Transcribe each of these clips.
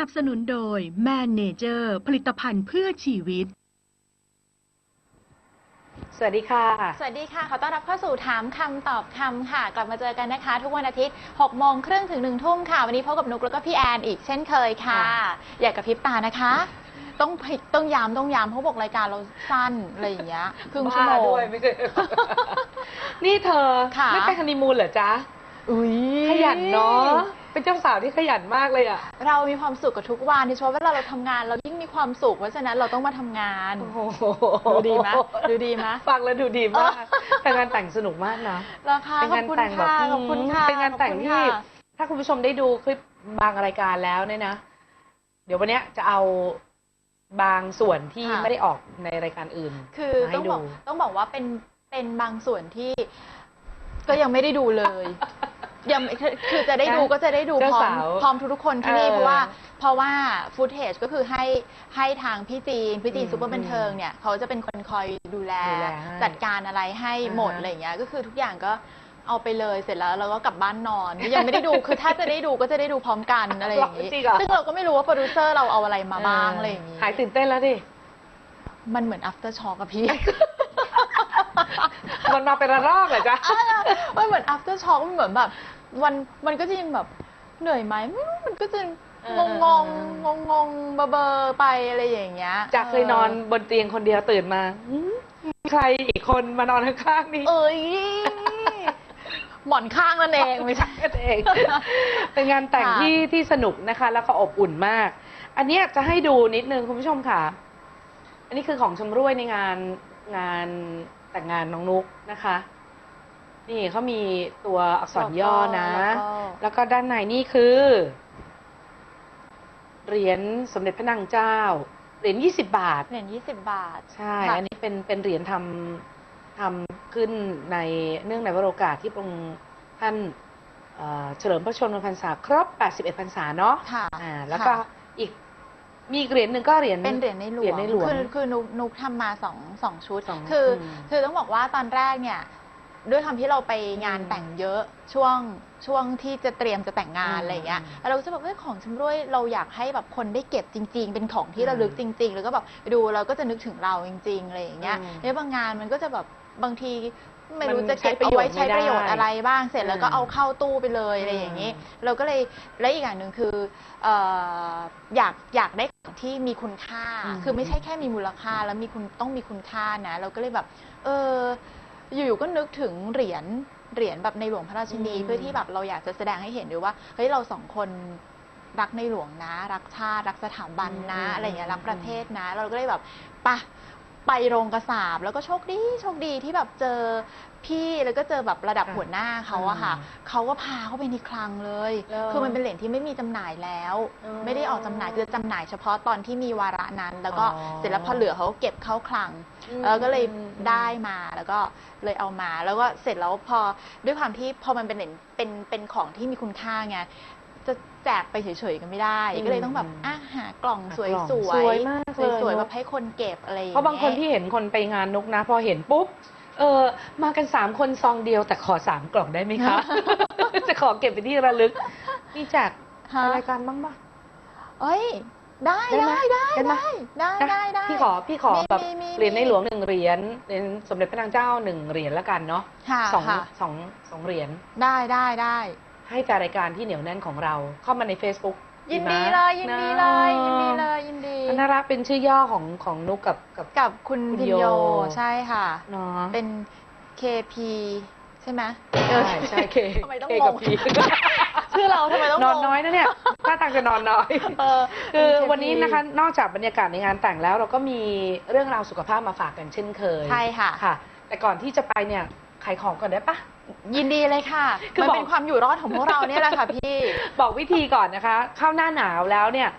นับสนุนโดยแมนเนเจอร์ผลิตภัณฑ์เพื่อชีวิต สวัสดีค่ะ สวัสดีค่ะ ขอต้อนรับเข้าสู่ถามคำตอบคำค่ะ กลับมาเจอกันนะคะ ทุกวันอาทิตย์6โมงครึ่งถึง1ทุ่มค่ะ วันนี้พบกับนุกแล้วก็พี่แอนอีกเช่นเคยค่ะค่ะอย่ากระพริบตานะคะ ต้องพลิกต้องย้ำต้องย้ำเพราะบอกรายการเราสั้นอะไรอย่างเงี้ยครึ่งชั่วโมบ้าง ด้วยไม่ใช่ นี่เธอ ค่ะ ไม่ไปฮันนีมูนเหรอจ๊ะ อุ้ยขยันเนาะ เป็นเจ้าสาวที่ขยันมากเลยอะเรามีความสุขกับทุกวันโดยเฉพาะเวลาเราทำงานเรายิ่งมีความสุขเพราะฉะนั้นเราต้องมาทำงาน โอ้โหดูดีไหมดูดีไหม ฟังแล้วดูดีมาก แต่งานแต่งสนุกมากนะ ราคาเป็นขอบงานคุณแต่งแบบค่ะขอบคุณค่ะเป็นงานแต่งขอบคุณที่ ค่ะถ้าคุณผู้ชมได้ดูคลิปบางรายการแล้วเนี่ยนะ เดี๋ยววันเนี้ยจะเอาบางส่วนที่ค่ะ ไม่ได้ออกในรายการอื่นคือมาให้ต้องบอกดูต้องบอกว่าเป็นเป็นบางส่วนที่ ก็ยังไม่ได้ดูเลย ยังไม่คือคือจะได้ดูก็จะได้ดูเจ้าพร้อมสาวพร้อมทุกๆคนที่นี่เออเพราะว่าเพราะว่าฟุตเทจก็คือให้ให้ทางพี่จีน พี่จีนอืมซูเปอร์บันเทิงเนี่ยเขาจะเป็นคนคอยดูแลดูแลให้จัดการอะไรให้หมดอ่าฮะอะไรอย่างเงี้ยก็คือทุกอย่างก็เอาไปเลยเสร็จแล้วเราก็กลับบ้านนอนยังไม่ได้ดูคือถ้าจะได้ดูก็จะได้ดูพร้อมกันอะไรอย่างงี้จริงเหรอซึ่งเราก็ไม่รู้ว่าโปรดิวเซอร์เราเอาอะไรมาบ้างอะไรอย่างงี้หายตื่นเต้นแล้วดิมันเหมือน after shock อะพี่มันมาเป็นระลอกเหรอจ๊ะมันเหมือน after shock มันเหมือนแบบ มันมันก็จะยังแบบเหนื่อยไหมไม่รู้มันก็จะเองงองงงงงงเบอร์เบอร์ไปอะไรอย่างเงี้ยจากเคยนอนบนเตียงคนเดียวตื่นมาหืมใครอีกคนมานอนข้างๆนี่เอ้ยหมอนข้างนั่นเองไม่ใช่ กันเอง เป็นงานแต่งค่ะ ที่ที่สนุกนะคะ แล้วก็อบอุ่นมาก อันเนี้ยจะให้ดูนิดนึงคุณผู้ชมค่ะ อันนี้คือของชมร่วยในงานงานแต่งงานน้องนุกนะคะ นี่เขามีตัวอักษรย่อนะแล้วก็แล้วก็ด้านในนี่คือเหรียญสมเด็จพระนางเจ้า เหรียญยี่สิบบาท เหรียญยี่สิบบาท ใช่ค่ะอันนี้เป็นเป็นเหรียญทำทำขึ้นในเนื่องในวโรกาสที่พระองค์ท่านเอ่อเฉลิมพระชนมพรรษาครบ 81พรรษาเนาะค่ะอ่าแล้วก็ค่ะอีกมีอีกเหรียญหนึ่งก็เหรียญเป็นเหรียญในหลเหรีวยญงในหลวงคือคือนุกนุกทำมาสองสองชุดสองคืออมคือต้องบอกว่าตอนแรกเนี่ย ด้วยคำที่เราไปงานอืมแต่งเยอะช่วงช่วงที่จะเตรียมจะแต่งงานอืมอะไรอย่างเงี้ยแล้วเราก็จะแบบเฮ้ยของชำร่วยเราอยากให้แบบคนได้เก็บจริง ๆ เป็นของที่ระลึกจริง ๆ แล้วก็แบบไปดูเราก็จะนึกถึงเราจริงๆอะไรอย่างเงี้ยอืมในบางงานมันก็จะแบบบางทีไม่รู้มันจะเก็บใช้ประเอาโยชน์ไว้ใช้ไม่ได้ประโยชน์อะไรบ้างเสร็จแล้วก็อืมเอาเข้าตู้ไปเลยอืมอะไรอย่างงี้ เราก็เลยและอีกอย่างหนึ่งคือเอ่ออยากอยากได้ของที่มีคุณค่าอืมคือไม่ใช่แค่มีมูลค่าแล้วมีคุณต้องมีคุณค่านะ เราก็เลยแบบ เออ อยู่ๆก็นึกถึงเหรียญเหรียญแบบในหลวงพระราชินี อืม เพื่อที่แบบเราอยากจะแสดงให้เห็นด้วยว่าเฮ้ยเราสองคนรักในหลวงนะ รักชาติรักสถาบันนะ อืมอะไรอย่างเงี้ยรักประเทศนะ เราก็เลยแบบปะ ไปโรงกระสาบแล้วก็โชคดีโชคดีที่แบบเจอพี่แล้วก็เจอแบบระดับค่ะหัวหน้าเขาอะค่ะอืมเขาก็พาเข้าไปในคลังเลยแล้วคือมันเป็นเหรียญที่ไม่มีจำหน่ายแล้วอ๋อไม่ได้ออกจำหน่ายคือจำหน่ายเฉพาะตอนที่มีวาระนั้น แล้วก็อ๋อเสร็จแล้วพอเหลือเขาก็เก็บเข้าคลังอืม แล้วก็เลยอืมได้มาแล้วก็เลยเอามา แล้วก็เสร็จแล้วพอด้วยความที่พอมันเป็นเหรียญเป็นเป็นของที่มีคุณค่าไง จะแจกไปเฉยๆกันไม่ได้ อืมก็เลยต้องแบบอะหากล่องหาสวยกล่องๆสวยมากเลย สวยๆเนอะแบบให้คนเก็บอะไรอย่งเพราะบางคนงี้ยที่เห็นคนไปงานนุกนะ พอเห็นปุ๊บ เออมากันสามคนซองเดียวแต่ขอสามกล่องได้ไหมคะ จะขอเก็บเป็นที่ระลึกมีแจกฮะรายการบ้างปะ เอ้ย ได้ได้ไหมได้ได้ได้ไหม ได้ได้ได้ได้ พี่ขอพี่ขอมีแบบมีมี เหรียญในหลวงหนึ่งเหรียญเหรียญสมเด็จพระนางเจ้าหนึ่งเหรียญละกันเนาะค่ะสองค่ะสองสองเหรียญได้ได้ได้ ให้จากรายการที่เหนียวแน่นของเราเข้ามาใน Facebook ยินดีไหมเลย ยินดีเลยยินดีเลยยินดีน่ารักเป็นชื่อย่อของของนุกกับกับกับคุณคุณพินโยโยใช่ค่ะเนาะเป็น KP ใช่ไหมใช่ใช่เคทำไมต้องเคงกับงพีชื่อเราทำไมต้องนอนงงน้อยนะเนี่ยถ้าทางจะนอนน้อยเออคือเป็ KP วันนี้นะคะนอกจากบรรยากาศในงานแต่งแล้ว เราก็มีเรื่องราวสุขภาพมาฝากกันเช่นเคยใช่ค่ะค่ะ แต่ก่อนที่จะไปเนี่ย ขายของก่อนได้ปะ ยินดีเลยค่ะ คือมันบอกเป็นความอยู่รอดของพวกเราเนี่ยแหละค่ะพี่ บอกวิธีก่อนนะคะ เข้าหน้าหนาวแล้วเนี่ย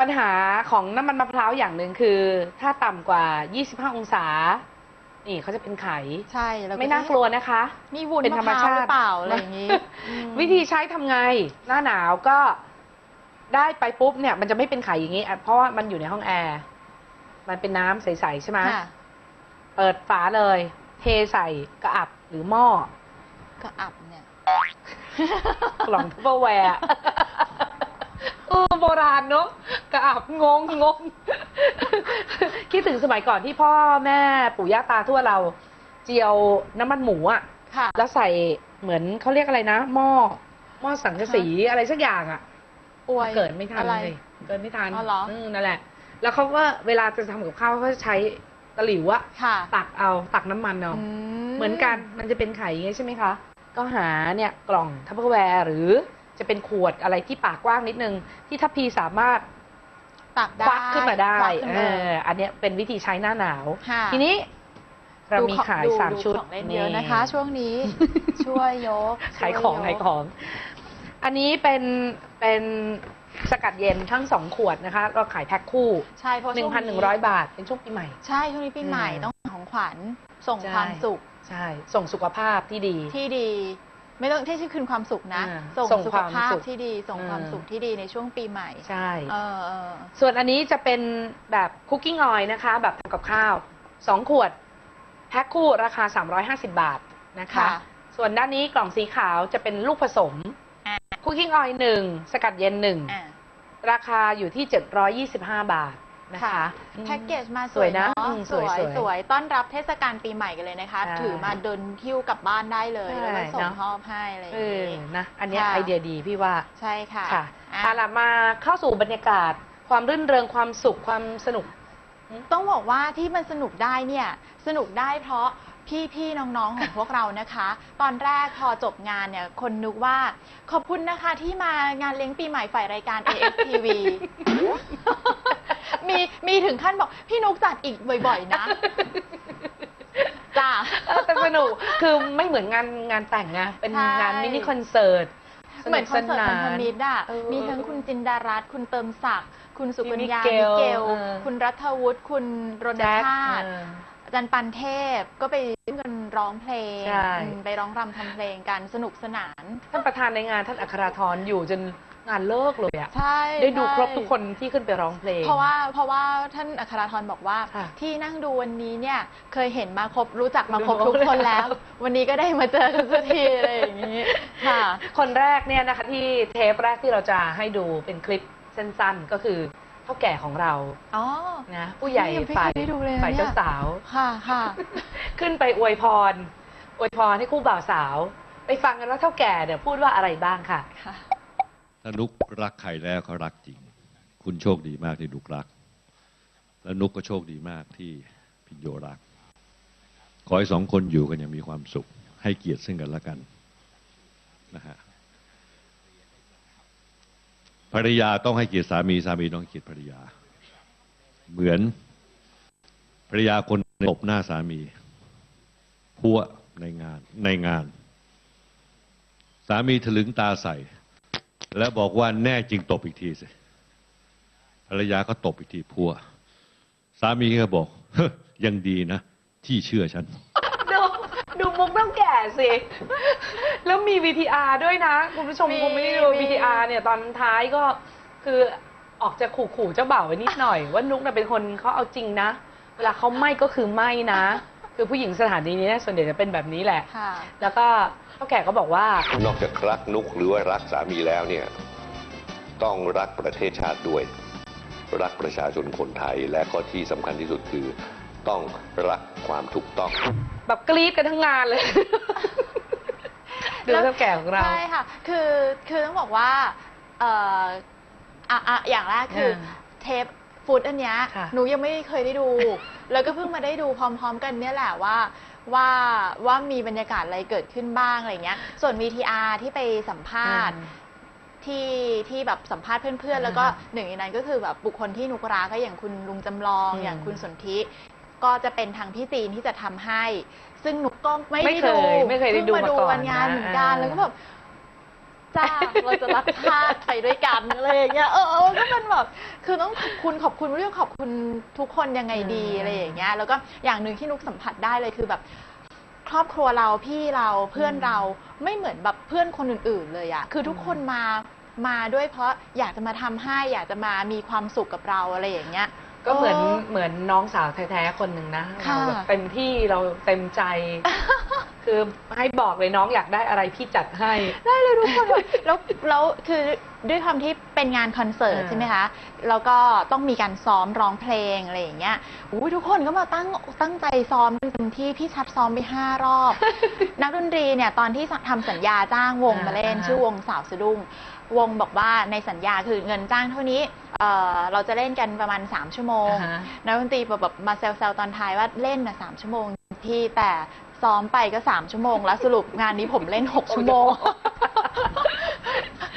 ปัญหาของน้ำมันมะพร้าวอย่างหนึ่งคือ ถ้าต่ำกว่า 25 องศา นี่เขาจะเป็นไข ใช่แล้วไม่น่ากลัวนะคะมีวุ้นเป็นธรมะรมพร้าวชาติหรือเปล่าอะไรอย่างนี้อืมวิธีใช้ทำไง หน้าหนาวก็ได้ไปปุ๊บเนี่ย มันจะไม่เป็นไข่อย่างนี้อะเพราะว่ามันอยู่ในห้องแอร์ มันเป็นน้ำใส ๆ ใช่ไหมค่ะ เปิดฝาเลย เทใส่กระอับหรือหม้อ ก็อับเนี่ย กล่องทัพเปอร์แวร์เออโบราณเนอะกราบงงงง คิดถึงสมัยก่อนที่พ่อแม่ปู่ย่าตาทั่วเรา เจียวน้ำมันหมูอะค่ะ แล้วใส่เหมือนเขาเรียกอะไรนะ หม้อหม้อสังกะสีอะไรสักอย่างอะ อวยเกิดไม่ทันอะไร เลย เกิดไม่ทันอ๋อเหรอ มนั่นแหละ แล้วเขาก็เวลาจะทำกับข้าวเขาจะใช้ตะหลิวอะค่ะ ตักเอาตักน้ำมันเอาอืเหมือนกันมันจะเป็นไข่อย่างงี้ใช่ไหมคะ ก็หาเนี่ยกล่องทัพเปอร์แวร์หรือจะเป็นขวดอะไรที่ปากกว้างนิดนึง ที่ทัพพีสามารถตักได้ควักขึ้นมาได้ควักขึ้นเอมา ออันเนี้ยเป็นวิธีใช้หน้าหนาว ค่ะ ทีนี้ เรามีของขายดูสามชุดของเล่นเยอะนะคะ ช่วงนี้ ช่วยยกขายของช่วขายของ อันนี้เป็นเป็น สกัดเย็นทั้งสองขวดนะคะ เราขายแพ็คคู่ ใช่เพราะหนึ่ช่งวพันหนึ่งร้อยบาท เป็นช่วงปีใหม่ ใช่ช่วงนี้ปีใหม่อืมต้องของขวัญส่งใช่ความสุข ใช่ ส่งสุขภาพที่ดีที่ดีไม่ต้องที่ชื่อคืนความสุขนะอ่าส่งส่งสุคขวามภาพสุขที่ดี ส่งอืมความสุขที่ดีในช่วงปีใหม่ ใช่เออเออส่วนอันนี้จะเป็นแบบคุกกิ้งออยนะคะ แบบทำกับข้าว2ขวด แพ็คคู่ราคา 350 บาทนะคะค่ะส่วนด้านนี้กล่องสีขาวจะเป็นลูกผสมอ่า คุกกิ้งออยหนึ่งสกัดเย็นหนึ่งอะราคาอยู่ที่ 725 บาทนะคะค่ะอืมแพ็กเกจมาสสววยยนะเนาะอืมสสววยยสวยสวยต้อนรับเทศกาลปีใหม่กันเลยนะคะ ใช่ถือมาเดินคิ้วกลับบ้านได้เลยใช่แล้วก็ส่งเนอะ มอบให้อะไรอย่างเออนี้ นะ อันเนี้ยค่ะ ไอเดียดีพี่ว่า ใช่ค่ะค่ะอะ เอาล่ะมาเข้าสู่บรรยากาศ ความรื่นเริงความสุขความสนุก ต้องบอกว่าที่มันสนุกได้เนี่ย สนุกได้เพราะ พี่ๆน้องๆของพวกเรานะคะ ตอนแรกพอจบงานเนี่ย คนนึกว่า ขอบคุณนะคะที่มางานเลี้ยงปีใหม่ฝ่ายรายการ AFTV มีมีถึงขั้นบอก พี่นุกจัดอีกบ่อยๆ นะ จ้าเออแต่สนุกคือไม่เหมือนงานงานแต่งไงเป็นใช่ งานมินิคอนเสิร์ตเหมือนคอนเสิร์ตพันธมิตรอะเออมีทั้งคุณจินดารัตน์คุณเติมศักดิ์คุณสุกัญญามีมิเกลมิเกลเออ คุณรัฐวุฒิคุณรณแจ็คชาติ เออ อาจารย์ปันเทพก็ไปร่วมกันร้องเพลงใช่ อืมไปร้องรำทำเพลงกันสนุกสนาน ท่านประธานในงานท่านอัคราธรอยู่จนงานเลิกเลยอะใช่ได้ดูใช่ครบทุกคนที่ขึ้นไปร้องเพลง เพราะว่าเพราะว่าท่านอัคราธรบอกว่า ค่ะที่นั่งดูวันนี้เนี่ย เคยเห็นมาครบรู้จักมาครบดูทุกคนแล้วแล้ว วันนี้ก็ได้มาเจอกันสักทีอะไรอย่างนี้ค่ะ คนแรกเนี่ยนะคะที่เทปแรกที่เราจะให้ดูเป็นคลิปสั้นๆ ก็คือ เท่าแก่ของเราอ๋อนะผู้ใหญ่ยังไม่เคยฝ่ายได้ดูเลยนะฝ่ายเนี่ยเจ้าสาว ค่ะค่ะ ขึ้นไปอวยพร อวยพรให้คู่บ่าวสาว ไปฟังกันว่าเท่าแก่เนี่ยพูดว่าอะไรบ้างค่ะ ค่ะ ถ้านุกรักใครแล้วเขารักจริง คุณโชคดีมากที่นุกรัก แล้วนุกก็โชคดีมากที่พิญโยรัก ขอให้สองคนอยู่กันอย่างมีความสุข ให้เกียรติซึ่งกันและกันนะฮะ ภรรยาต้องให้เกียรติสามีสามีต้องเกียรติภรรยา เหมือนภรรยาคนตบหน้าสามีพัวในงานในงาน สามีถลึงตาใส่ แล้วบอกว่าแน่จริงตบอีกทีสิภรรยาก็ตบอีกทีพัว สามีก็บอกเฮยังดีนะ ที่เชื่อฉัน ดูมุกเท่าแก่สิ แล้วมี VTR ด้วยนะ คุณผู้ชมมีคงไม่ได้ดู มี VTR เนี่ยตอนท้ายก็คือออกจะขู่ๆเจ้าบ่าวไว้นิดหน่อย ว่านุกน่ะเป็นคนเขาเอาจริงนะ เวลาเขาไม่ก็คือไม่นะ คือผู้หญิงสถานีนี้เนี่ยส่วนใหญ่จะเป็นแบบนี้แหละ ค่ะ แล้วก็เท่าแก่ก็บอกว่า นอกจากรักนุกหรือว่ารักสามีแล้วเนี่ย ต้องรักประเทศชาติด้วย รักประชาชนคนไทยและก็ที่สำคัญที่สุดคือ ต้องรักความถูกต้อง แบบกรี๊ดกันทั้งงานเลย ดูเท่าแก่ของเรา ใช่ค่ะ คือคือต้องบอกว่าเอ่ออะอะอย่างแรกคืออาเทปฟุตอันเนี้ยค่ะหนูยังไม่เคยได้ดู แล้วก็เพิ่งมาได้ดูพร้อม ๆ กันเนี่ยแหละว่าว่าว่ามีบรรยากาศอะไรเกิดขึ้นบ้างอะไรเงี้ย ส่วน VTR ที่ไปสัมภาษณ์ ที่ที่แบบสัมภาษณ์เพื่อนๆ แล้วก็อ่าฮะหนึ่งในนั้นก็คือแบบบุคคลที่นุกราก็อย่างคุณลุงจำลอง อืมอย่างคุณสนธิ ก็จะเป็นทางพี่จีนที่จะทำให้ ซึ่งนุกก็ไม่ไม่ได้เคดูยไม่เคยได้ดูพิ่งมาดูมาก่อนวันงานนะเหมือนกันอ่า แล้วก็แบบจ้าเราจะรักชาติไปด้วยกันอะไรอย่างเงี้ยเออเออก็เป็นแบบคือต้องขอบคุณขอบคุณเรื่องขอบคุณทุกคนยังไงดีอะไรอย่างเงี้ยแล้วก็อย่างหนึ่งที่นุกสัมผัสได้เลยคือแบบ ครอบครัวเราพี่เราเพื่อนเราไม่เหมือนแบบเพื่อนคนอื่น ๆ เลยอะคือทุกคนมามาด้วยเพราะอยากจะมาทำให้อยากจะมามีความสุขกับเราอะไรอย่างเงี้ย ก็เหมือนเออเหมือนน้องสาวแท้ๆคนหนึ่งนะค่ะเราแบบเต็มที่เราเต็มใจ คือให้บอกเลยน้องอยากได้อะไรพี่จัดให้ ได้เลยทุกคนเลยแล้วแล้วคือด้วยความที่เป็นงานคอนเสิร์ตอ่าใช่ไหมคะ แล้วก็ต้องมีการซ้อมร้องเพลงอะไรอย่างเงี้ยอุ้ยทุกคนก็มาตั้งตั้งใจซ้อมเต็มที่พี่ชัดซ้อมไปห้ารอบ นักดนตรีเนี่ยตอนที่ทำสัญญาจ้างวงมาเล่นอ่า ชื่อวงสาวสะดุ้ง วงบอกว่าในสัญญาคือเงินจ้างเท่านี้เอ่อเราจะเล่นกันประมาณ 3 ชั่วโมงอ่าฮะ นักดนตรีแบบมาแซวๆตอนท้ายว่าเล่นนะสามชั่วโมงพี่แต่ซ้อมไปก็ 3 ชั่วโมง แล้วสรุปงานนี้ผมเล่น 6 ชั่วโมง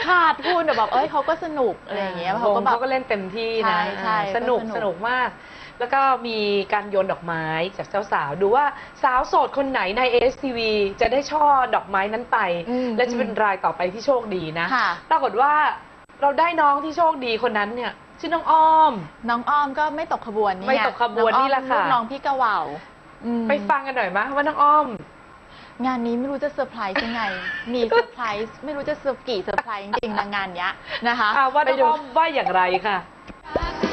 ขาดพูดแต่แบบเอ้ยเขาก็สนุกอะไรอย่างเงี้ยเขาก็วงแบบเขาก็เล่นเต็มที่ใช่นะใช่สนุกก็สนุก สนุกมาก แล้วก็มีการโยนดอกไม้จากเจ้าสาว ดูว่าสาวโสดคนไหนใน ASTV จะได้ช่อดอกไม้นั้นไป อืมและจะเป็นรายต่อไปที่โชคดีนะ ค่ะ ปรากฏว่าเราได้น้องที่โชคดีคนนั้นเนี่ยชื่อน้องอ้อม น้องอ้อมก็ไม่ตกขบวนนี่ไม่ตกขบวนนี่แหละค่ะ น้องอ้อมลูกน้องพี่กะเหว่าอืมไปฟังกันหน่อยมะว่าน้องอ้อม งานนี้ไม่รู้จะเซอร์ไพรส์ยังไง มีเซอร์ไพรส์ไม่รู้จะเซอร์กี่เซอร์ไพรส์จริงๆนะงานเนี้ยนะคะ อ่าว่าไปน้องดูอ้อมว่าอย่างไรค่ะ รักนามสกุลรักที่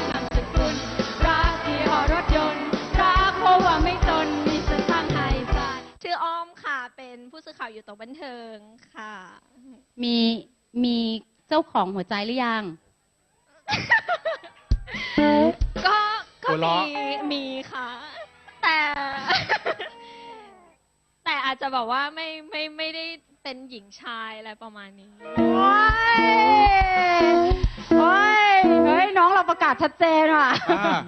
หอ รถยนต์รักเพราะว่าไม่ตนมีเส้นทางให้ฝันชื่ออ้อมค่ะ เป็นผู้สื่อข่าวอยู่ตกบันเทิงค่ะ มีมีเจ้าของหัวใจหรือยัง ก็ก็หัวเราะมีมีค่ะ แต่ แต่อาจจะแบบว่าไม่ไม่ไม่ได้เป็นหญิงชายอะไรประมาณนี้ โอ้ยโอ้ยเฮ้ย น้องเราประกาศชัดเจนว่ะ อ่า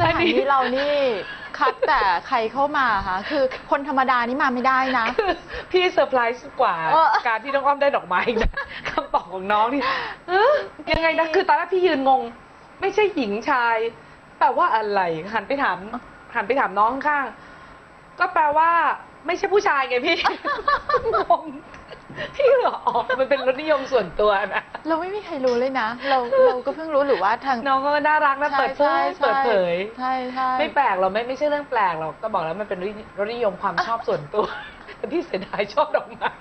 สถานีเรานี่คัดแต่ใครเข้ามาคะคือคนธรรมดานี่มาไม่ได้นะ พี่เซอร์ไพรส์กว่าเออ การที่น้องอ้อมได้ดอกไม้อีกนะคำตอบของน้องนี่เอ้อยังไงนะคือตอนแรกพี่ยืนงง ไม่ใช่หญิงชายแต่ว่าอะไรหันไปถามหันไปถามน้องข้างๆก็แปลว่า ไม่ใช่ผู้ชายไงพี่ งง พี่เหรออ๋อมันเป็นรสนิยมส่วนตัวนะ เราไม่มีใครรู้เลยนะ เราเราก็เพิ่งรู้หรือว่าทาง น้องก็น่ารักนะเปิดเผยใช่ เปิดเผย ใช่ใช่ไม่แปลกหรอกไม่ไม่ใช่เรื่องแปลกหรอกก็บอกแล้วมันเป็นรสนิยมความชอบส่วนตัวแต่พี่เสียดายชอบดอกไม้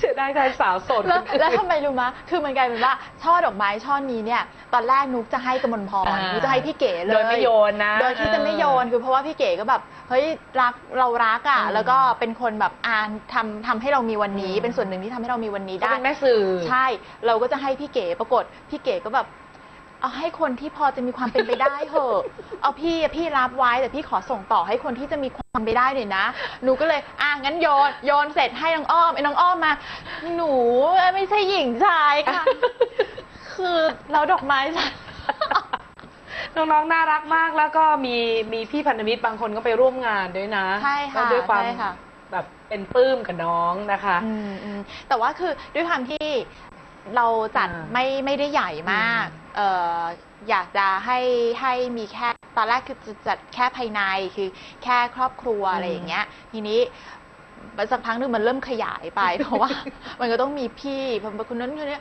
เสียดายแทนสาวโสดแล้วคนอื่นแล้วทำไมรู้มะ คือมันกลายเป็นว่าช่อดอกไม้ช่อนี้เนี่ย ตอนแรกนุกจะให้กมลพรอ่านุกจะให้พี่เก๋เลยโดยไม่โยนนะโดยที่จะไม่โยนคือเพราะว่าพี่เก๋ก็แบบเฮ้ยรักเรารักอะอืม แล้วก็เป็นคนแบบอ่านทำทำให้เรามีวันนี้อืมเป็นส่วนหนึ่งที่ทำให้เรามีวันนี้ก็ได้ เป็นแม่สื่อ ใช่ เราก็จะให้พี่เก๋ ปรากฏพี่เก๋ก็แบบ เอาให้คนที่พอจะมีความเป็นไปได้เถอะเอาพี่อะพี่รับไว้แต่พี่ขอส่งต่อให้คนที่จะมีความไปได้หน่อยนะ หนูก็เลย อะงั้นโยนโยนเสร็จให้น้องอ้อมไอ้น้องอ้อมมา หนูไม่ใช่หญิงชายค่ะ คือเราดอกไม้ฉันน้องๆ น่ารักมากแล้วก็มีมีพี่พันธมิตรบางคนก็ไปร่วมงานด้วยนะใช่ค่ะก็ด้วยความใช่ค่ะ แบบเป็นปลื้มกับน้องนะคะ อืมอืมแต่ว่าคือด้วยความที่เราจัดอ่าไม่ไม่ได้ใหญ่มาก อืม เอ่ออยากจะให้ให้มีแค่ตอนแรกคือจะจัดแค่ภายในคือแค่ครอบครัวอะไรอย่างเงี้ย ทีนี้สักพักหนึ่งมันเริ่มขยายไป เพราะว่า มันก็ต้องมีพี่คนนั้นคนนี้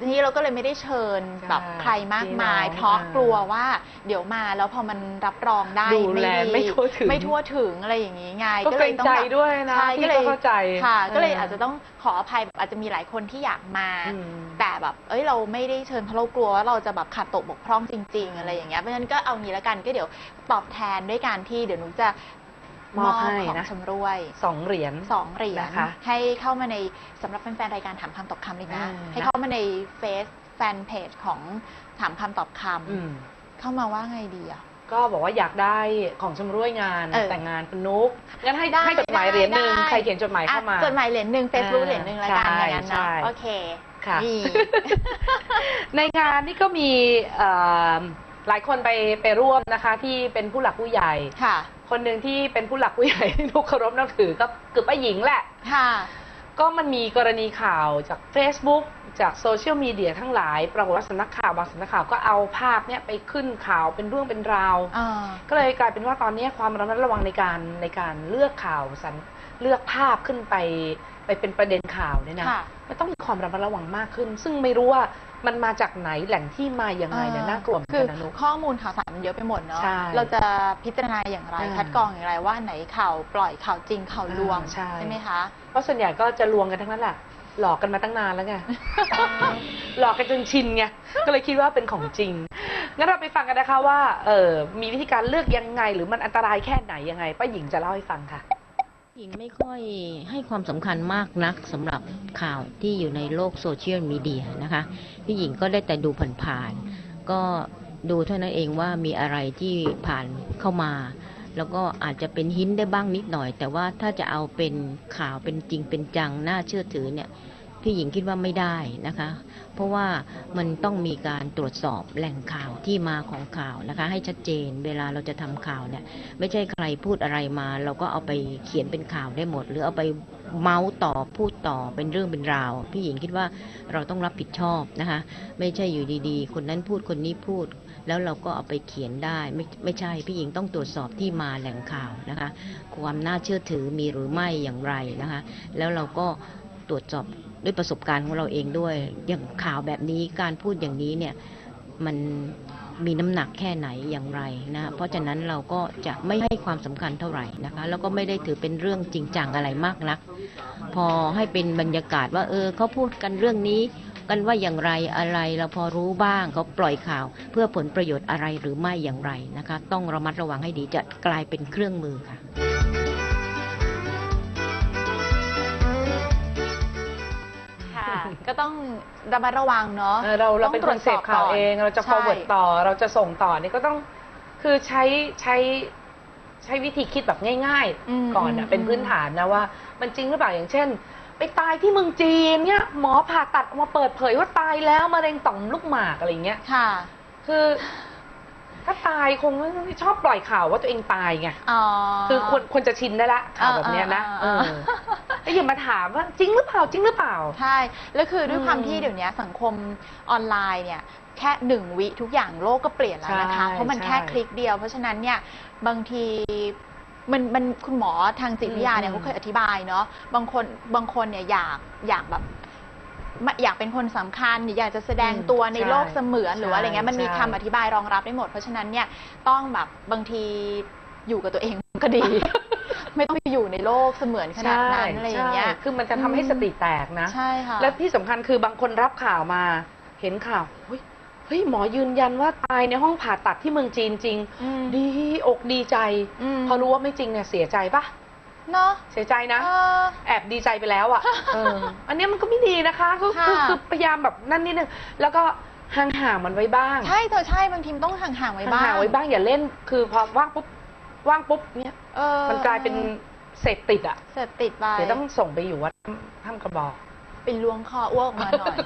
ทีนี้เราก็เลยไม่ได้เชิญแบบใครมากมาย พี่น้องเพราะอ่ากลัวว่าเดี๋ยวมาแล้วพอมันรับรองได้ดูแลไม่ทั่วถึง ไม่ทั่วถึงอะไรอย่างงี้ไงก็เกรงใจแบบ ด้วยนะใช่พี่ก็เลยก็เข้าใจค่ะ ก็เลยเออออาจจะต้องขออภัยอาจจะมีหลายคนที่อยากมา อืม แต่แบบ เอ้ย เราไม่ได้เชิญเพราะเรากลัวว่าเราจะแบบขาดตกบกพร่องจริง ๆ อะไรอย่างเงี้ย เพราะฉะนั้นก็เอางี้ละกัน ก็เดี๋ยวตอบแทนด้วยการที่เดี๋ยวหนูจะ มอบให้ของนะชำรวยสองเหรียญสองเหรียญนะคะให้เข้ามาในสำหรับแฟนๆรายการถามคำตอบคำเลยนะอืมให้เข้ามาในเฟซแฟนเพจของถามคำตอบคอืมำเข้ามาว่าไงดีอะก็บอกว่าอยากได้ของชำร่วยงานเออแต่งงานคุณนุกงั้นให้ได้ให้จดหมายเหรียญหนึ่งได้ใครเขียนจดหมายเข้ามาอะจดหมายเหรียญหนึ่งเฟซบุ๊กอ่าเหรียญหนึ่งละกันใช่อย่างนั้นเนาะใช่โอเคค่ะนี่ในงานนี่ก็มีเอ่อ หลายคนไปไปร่วมนะคะ ที่เป็นผู้หลักผู้ใหญ่ ค่ะ คนหนึ่งที่เป็นผู้หลักผู้ใหญ่ ที่นุกเคารพนับถือก็คือป้าหญิงแหละ ค่ะ ก็มันมีกรณีข่าวจาก Facebook จากโซเชียลมีเดียทั้งหลายปรากฏว่าสำนักข่าวบางสำนักข่าวก็เอาภาพเนี่ยไปขึ้นข่าวเป็นเรื่องเป็นราว อ่า ก็เลยกลายเป็นว่าตอนนี้ความระมัดระวังในการในการเลือกข่าวสันเลือกภาพขึ้นไป ไปเป็นประเด็นข่าวเนี่ยนะค่ะมันต้องมีความระมัดระวังมากขึ้น ซึ่งไม่รู้ว่ามันมาจากไหนแหล่งที่มาอย่างไงเนี่ยน่ากลัวเหมือนคือกันนะนุกข้อมูลข่าวสารมันเยอะไปหมดเนาะ ใช่เราจะพิจารณาอย่างไร อ่าคัดกรองอย่างไรว่าไหนข่าวปล่อยข่าวจริงข่าวลวงอ่าใช่ ไหมคะ เพราะส่วนใหญ่ก็จะลวงกันทั้งนั้นแหละหลอกกันมาตั้งนานแล้วไง หลอกกันจนชินไงก็เลยคิดว่าเป็นของจริงงั้นเราไปฟังกันนะคะว่าเออมีวิธีการเลือกยังไง หรือมันอันตรายแค่ไหนยังไงป้าหญิงจะเล่าให้ฟังค่ะ หญิงไม่ค่อยให้ความสำคัญมากนักสำหรับข่าวที่อยู่ในโลกโซเชียลมีเดียนะคะพี่หญิงก็ได้แต่ดูผ่านๆก็ดูเท่านั้นเองว่ามีอะไรที่ผ่านเข้ามา แล้วก็อาจจะเป็นหินได้บ้างนิดหน่อย แต่ว่าถ้าจะเอาเป็นข่าวเป็นจริงเป็นจัง น่าเชื่อถือเนี่ยพี่หญิงคิดว่าไม่ได้นะคะ เพราะว่ามันต้องมีการตรวจสอบแหล่งข่าวที่มาของข่าวนะคะ ให้ชัดเจนเวลาเราจะทำข่าวเนี่ยไม่ใช่ใครพูดอะไรมา เราก็เอาไปเขียนเป็นข่าวได้หมด หรือเอาไปเมาส์ต่อพูดต่อเป็นเรื่องเป็นราว พี่หญิงคิดว่าเราต้องรับผิดชอบนะคะ ไม่ใช่อยู่ดีๆ คนนั้นพูดคนนี้พูด แล้วเราก็เอาไปเขียนได้ไม่ไม่ใช่พี่หญิงต้องตรวจสอบที่มาแหล่งข่าวนะคะ ความน่าเชื่อถือมีหรือไม่อย่างไรนะคะ แล้วเราก็ตรวจสอบ ด้วยประสบการณ์ของเราเองด้วย อย่างข่าวแบบนี้การพูดอย่างนี้เนี่ยมันมีน้ำหนักแค่ไหนอย่างไรนะเพราะฉะนั้นเราก็จะไม่ให้ความสำคัญเท่าไหร่นะคะ แล้วก็ไม่ได้ถือเป็นเรื่องจริงจังอะไรมากนัก พอให้เป็นบรรยากาศว่า เออเขาพูดกันเรื่องนี้ กันว่าอย่างไรอะไรเราพอรู้บ้างเขาปล่อยข่าว เพื่อผลประโยชน์อะไรหรือไม่อย่างไรนะคะ ต้องระมัดระวังให้ดีจะกลายเป็นเครื่องมือค่ะ ก็ต้องระมัดระวังเนาะเออเราเราต้องเป็นตครวนจเสสอพบข่าวก่นเอง เราจะใช่ forward ต่อเราจะส่งต่อนี่ก็ต้องคือใช้ใช้ใช้วิธีคิดแบบง่ายอืมๆก่อนอือะมเป็นพื้นฐานนะว่า มันจริงหรือเปล่าอย่างเช่น ไปตายที่เมืองจีนเนี่ยหมอผ่าตัดออกมาเปิดเผยว่าตายแล้วมะเร็งต่อมลูกหมากอะไรเงี้ยค่ะ คือ ถ้าตายคงไม่ชอบปล่อยข่าวว่าตัวเองตายไงอ๋อ คือควรควรจะชินได้ละข่าวแบบเนี้ยนะเออ่าออ่าอ่า แล้วอย่ามาถามว่าจริงหรือเปล่าจริงหรือเปล่า ใช่ แล้วคือด้วยความอืมที่เดี๋ยวนี้สังคมออนไลน์เนี่ยแค่หนึ่งวิทุกอย่างโลกก็เปลี่ยนแล้วนะคะ ใช่เพราะมันใช่แค่คลิกเดียว เพราะฉะนั้นเนี่ยบางทีมันมันคุณหมอทางจิตวิทยาเนี่ยอืมเขาเคยอธิบายเนาะบางคนบางคนเนี่ยอยากอยากแบบ ไม่อยากเป็นคนสำคัญหรืออยากจะแสดงตัวในโลกเสมือนหรือว่าอะไรเงี้ยมันมีคำอธิบายรองรับได้หมด เพราะฉะนั้นเนี่ยต้องแบบบางทีอยู่กับตัวเองก็ดี ไม่ต้องไปอยู่ในโลกเสมือนขนาดนั้นอะไรอย่างเงี้ย ใช่คือมันจะทำให้สติแตกนะ ใช่ค่ะ และที่สำคัญคือบางคนรับข่าวมา เห็นข่าวเฮ้ยเฮ้ยหมอยืนยันว่าตายในห้องผ่าตัดที่เมืองจีนจริง อืมดีอกดีใจ อืม พอรู้ว่าไม่จริงเนี่ยเสียใจปะ เนาะ เสียใจนะ เออแอบดีใจไปแล้วอะ่ะเอออันเนี้ยมันก็ไม่ดีนะคะก็คือค่ะคือพยายามแบบนั่นนิดนึงแล้วก็ห่างๆมันไว้บ้าง ใช่เธอใช่บางทีมนต้องห่างๆไว้บ้างห่างๆไว้บ้างอย่าเล่นคือพอว่างปุ๊บว่างปุ๊บเนี่ยเออมันกลายเป็นเสพติดอะ่ะเสพติดไปเดี๋ยวต้องส่งไปอยู่วัดถ้ำกระบอก ไปล้วงคออ้วกออกมาหน่อย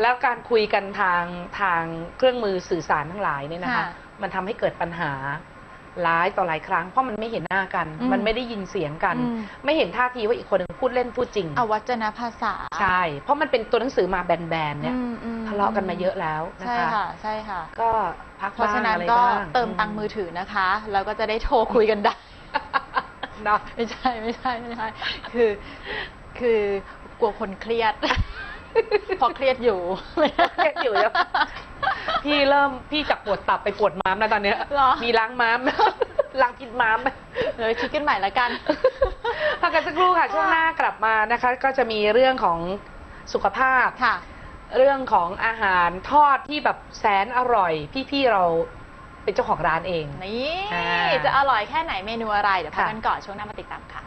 แล้วการคุยกันทางทางเครื่องมือสื่อสารทั้งหลายเนี่ยนะคะ ค่ะมันทำให้เกิดปัญหา หลายต่อหลายครั้ง เพราะมันไม่เห็นหน้ากัน อืมมันไม่ได้ยินเสียงกัน อืม ไม่เห็นท่าทีว่าอีกคนหนึงพูดเล่นพูดจริงอวัจนภาษาใช่ เพราะมันเป็นตัวหนังสือมาแบนๆเนี่ยอืมอืมทะเลาะกันมาเยอะแล้วนะใช่คะ ค่ะ ใช่ค่ะ ก็พักเพราะบ้างฉะนั้นอะไรก็บ้างเติมตังค์มือถือนะคะ แล้วก็จะได้โทรคุยกันได้ เนาะ ไม่ใช่ไม่ใช่ไม่ใช่คือคือกลัวคนเครียด พอเครียดอยู่ เครียดอยู่แล้ว พี่เริ่มพี่จากปวดตับไปปวดม้ามแล้วตอนเนี้ยเหรอ มีล้างม้าม ล้างพิษม้ามเลยคิดกันใหม่ละกัน พักกันสักครู่ค่ะ ช่วงหน้ากลับมานะคะ ก็จะมีเรื่องของสุขภาพ ค่ะ เรื่องของอาหารทอดที่แบบแสนอร่อย พี่ๆเราเป็นเจ้าของร้านเอง นี่ อ่าจะอร่อยแค่ไหนเมนูอะไร เดี๋ยวพักค่ะ กันก่อนช่วงหน้ามาติดตามค่ะ